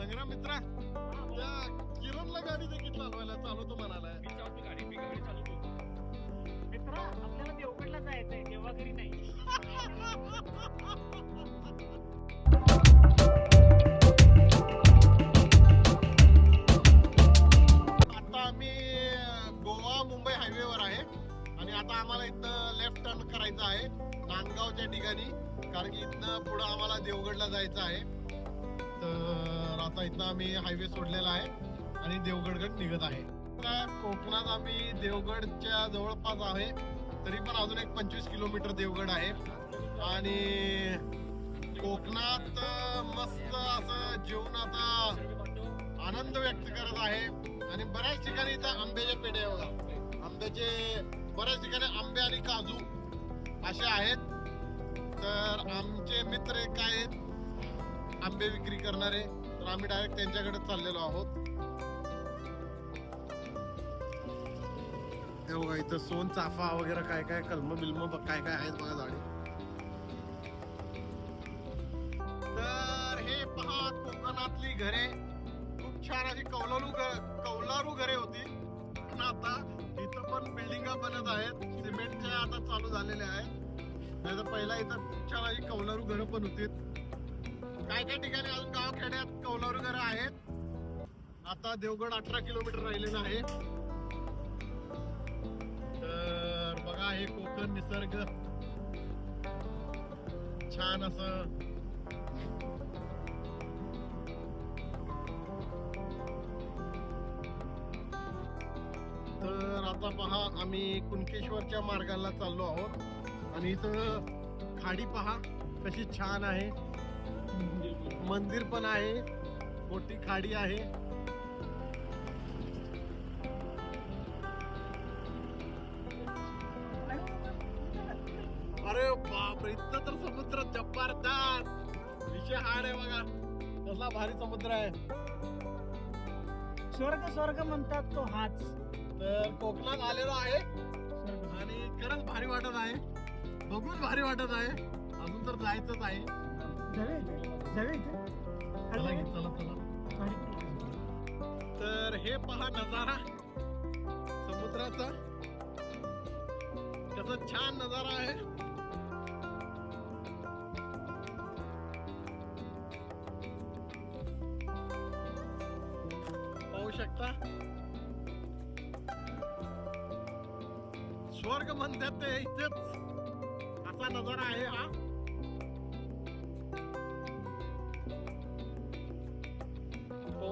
संग्राम मित्रा त्या किरणला गाडी देखील चालवायला चालवतो म्हणालाय. मी चालतो गाडी मी गाडी चालवतो. मित्रा आपल्याला देवगडला जायचंय देवा घरी नाही. आता आम्ही गोवा मुंबई हायवेवर आहे. आणि आता आम्हाला इथं लेफ्ट टर्न करायचं आहे नांदगावच्या ठिकाणी. कारण की इथनं पुढं आम्हाला देवगडला जायचं आहे. आता इथनं आम्ही हायवे सोडलेला आहे आणि देवगडकडे निघत आहे. कोकणात आम्ही देवगडच्या जवळपास आहे तरी पण अजून एक पंचवीस किलोमीटर देवगड आहे. आणि कोकणात मस्त असं जेवण आता आनंद व्यक्त करत आहे. आणि बऱ्याच ठिकाणी इथं आंब्याचे पेढे बघा. आंब्याचे बऱ्याच ठिकाणी आंबे आणि काजू असे आहेत. तर आमचे मित्र एक काय आहेत आंबे विक्री करणारे. तर आम्ही डायरेक्ट त्यांच्याकडे चाललेलो आहोत. हे बघा इथं सोन चाफा वगैरे काय काय कलम बिलम काय काय आहेत बघा झाडे. तर हे पहा कोकणातली घरे. खूप छान अशी कौलारू घ- कौलारू घरे होती. पण आता इथं पण बिल्डिंगा बनत आहेत. सिमेंटच्या आता चालू झालेल्या आहेत. नाही तर पहिला इथं खूप छान अशी कौलारू घरं पण होती. काय काय ठिकाणी अजून गावखेड्यात कौलारू घरं आहेत. आता देवगड अठरा किलोमीटर राहिलेलं आहे. तर बघा हे कोकण निसर्ग. छान असं. तर आता पहा आम्ही कुणकेश्वरच्या मार्गाला चाललो आहोत. आणि इथं खाडी पहा कशी छान आहे. मंदिर पण आहे. मोठी खाडी आहे. अरे बापरे इथं तर समुद्र जबरदस्त विषय हाड आहे बघा. कसला भारी समुद्र आहे. स्वर्ग स्वर्ग म्हणतात तो हाच. तर कोकणात आलेलो आहे. आणि खरंच भारी वाटत आहे. बघून भारी वाटत आहे. अजून तर जायचंच आहे. इथे इथे चला चला तर हे पहा नजारा. समुद्राचा. कसा छान नजारा आहे. पाहू शकता. स्वर्ग म्हणतात ते इथेच. असा नजारा आहे हा.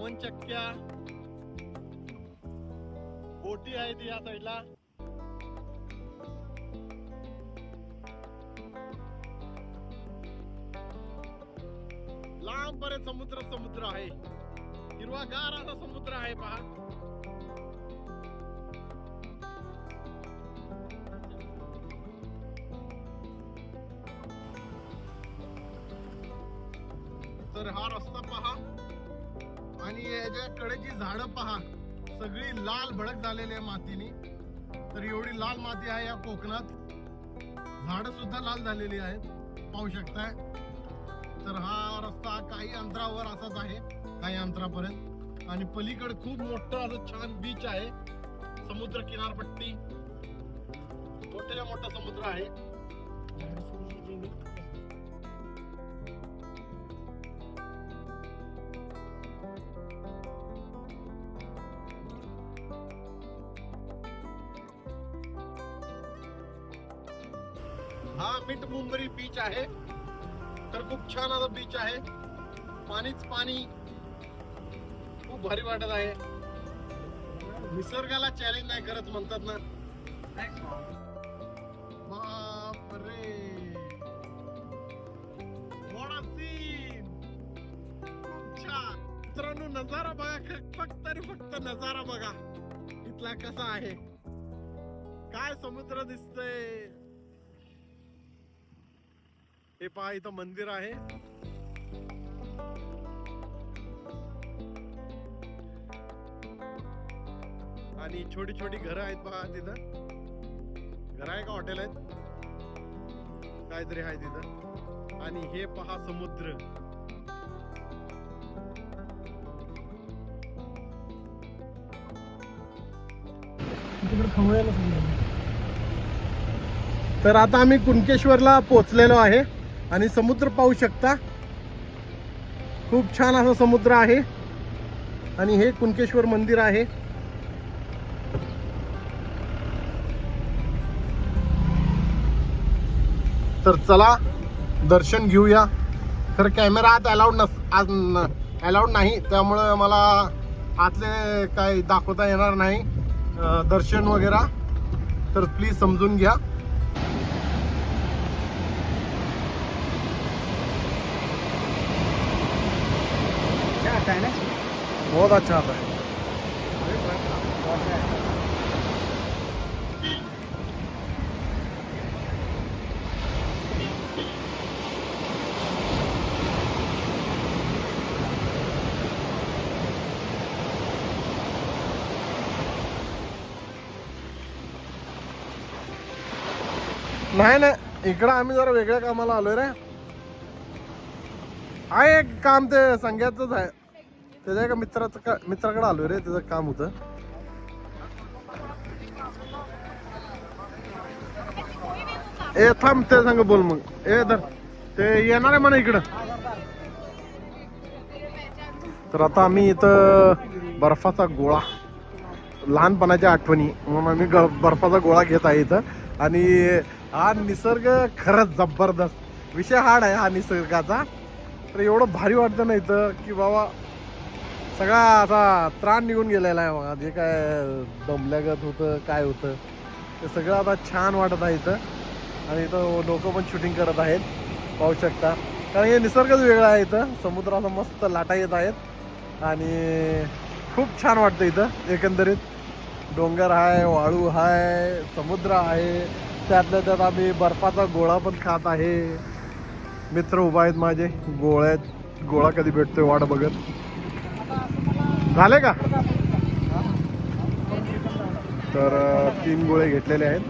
पवन चक्क्या. बोटी आहेत या साईडला. लांब पर्यंत समुद्र समुद्र आहे. हिरवा गार असा समुद्र आहे पहा. तर हा रस्ता पहा. आणि याच्या कडेची झाडं पहा. सगळी लाल भडक झालेली आहे मातीने. तर एवढी लाल माती आहे या कोकणात. झाडं सुद्धा लाल झालेली आहेत. पाहू शकताय. तर हा रस्ता काही अंतरावर असाच आहे. काही अंतरापर्यंत. आणि पलीकडे खूप मोठं असं छान बीच आहे. समुद्र किनारपट्टी. मोठ्या मोठा समुद्र आहे. हा मिठ मुंबरी बीच आहे. तर खूप छान असा बीच आहे. पाणीच पाणी खूप भारी वाटत आहे. निसर्गाला चॅलेंज नाही करत म्हणतात ना. बापरे. What खूप छान. मित्रांनो नजारा बघा फक्त आणि फक्त नजारा बघा. इथला कसा आहे? काय समुद्र दिसतंय? हे पहा इथं मंदिर आहे. आणि छोटी छोटी घरं आहेत पहा तिथं. घर आहे का हॉटेल आहेत? काहीतरी आहे तिथं. आणि हे पहा समुद्र. तर आता आम्ही कुणकेश्वरला पोचलेलो आहे. आणि समुद्र पाहू शकता. खूप छान असा समुद्र आहे. आणि हे कुणकेश्वर मंदिर आहे. तर चला दर्शन घेऊया. तर कॅमेरा आत अलाउड नस आज अलाउड नाही. त्यामुळं मला आतले काही दाखवता येणार नाही. दर्शन वगैरे. तर प्लीज समजून घ्या. आता है ना? बहुत अच्छा आता है। नाही नाही इकडं आम्ही जरा वेगळ्या कामाला आलोय रे. आहे एक काम ते संघ्याचंच आहे. त्याच्या एका मित्राचं का मित्राकडे आलो रे त्याचं काम होतं. ए थांब ते सांग बोल मग. ए धर. ते येणार आहे म्हणा इकडं. तर आता आम्ही इथं बर्फाचा गोळा लहानपणाच्या आठवणी म्हणून आम्ही ग- बर्फाचा गोळा घेत आहे इथं. आणि हा निसर्ग खरंच जबरदस्त. विषय हाड आहे हा निसर्गाचा. तर एवढं भारी वाटतं ना इथं की बाबा सगळा असा त्राण निघून गेलेला आहे बघा. जे काय दमल्यागत होतं काय होतं ते सगळं आता छान वाटत आहे इथं. आणि इथं लोक पण शूटिंग करत आहेत. पाहू शकता. कारण हे निसर्गच वेगळा आहे इथं. समुद्राचा मस्त लाटा येत आहेत. आणि खूप छान वाटतं इथं एकंदरीत. डोंगर आहे वाळू आहे समुद्र आहे. त्यातल्या त्यात आम्ही बर्फाचा गोळा पण खात आहे. मित्र उभा आहेत माझे. गोळ्यात गोळा कधी भेटतोय वाट बघत. झाले का? तर तीन गोळे घेतलेले आहेत.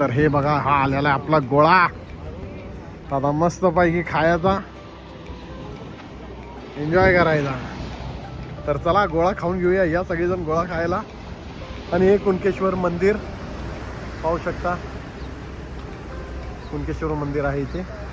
तर हे बघा हा आलेला आहे आपला गोळा. आता मस्त पैकी खायचा. एन्जॉय करायचा. तर चला गोळा खाऊन घेऊया. या सगळेजण गोळा खायला. आणि हे कुणकेश्वर मंदिर. पाहू शकता. कुणकेश्वर मंदिर आहे इथे.